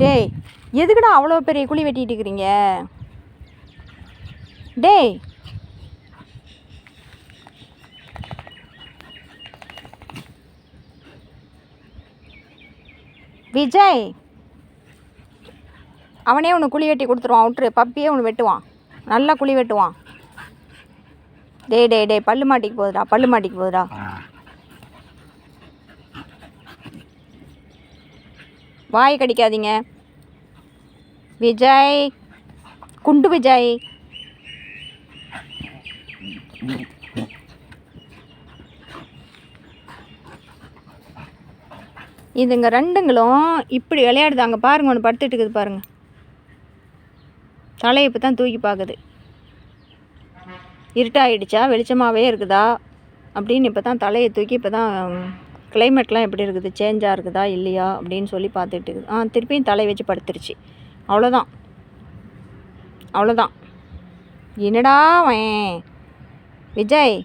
டேய் எதுக்குடா அவ்வளோ பெரிய குழி வெட்டிட்டு இருக்கிறீங்க? டேய். விஜய் அவனே உனக்கு குழி வெட்டி கொடுத்துருவான் விட்டுரு. பப்பியே ஒன்று வெட்டுவான். நல்லா குழி வெட்டுவான். டேய் டே டேய் பல்லு மாட்டிக்கு போகுதுடா பல்லு மாட்டிக்கு போகுதுடா வாய் கடிக்காதீங்க. விஜய் குண்டு விஜய். இதுங்க ரெண்டுங்களும் இப்படி விளையாடுது அங்கே பாருங்கள் ஒன்று படுத்துட்டு இருக்குது பாருங்கள் தலையை இப்போ தான் தூக்கி பார்க்குது இருட்டாயிடுச்சா வெளிச்சமாகவே இருக்குதா அப்படின்னு இப்போ தான் தலையை தூக்கி இப்போ தான் கிளைமேட்லாம் எப்படி இருக்குது? சேஞ்சாக இருக்குதா? இல்லையா? அப்படின்னு சொல்லி பார்த்துட்டு இருக்குது. ஆ திருப்பியும் தலை வச்சு படுத்துருச்சு. அவ்வளோதான். அவ்வளோதான். என்னடா அவன்? விஜய்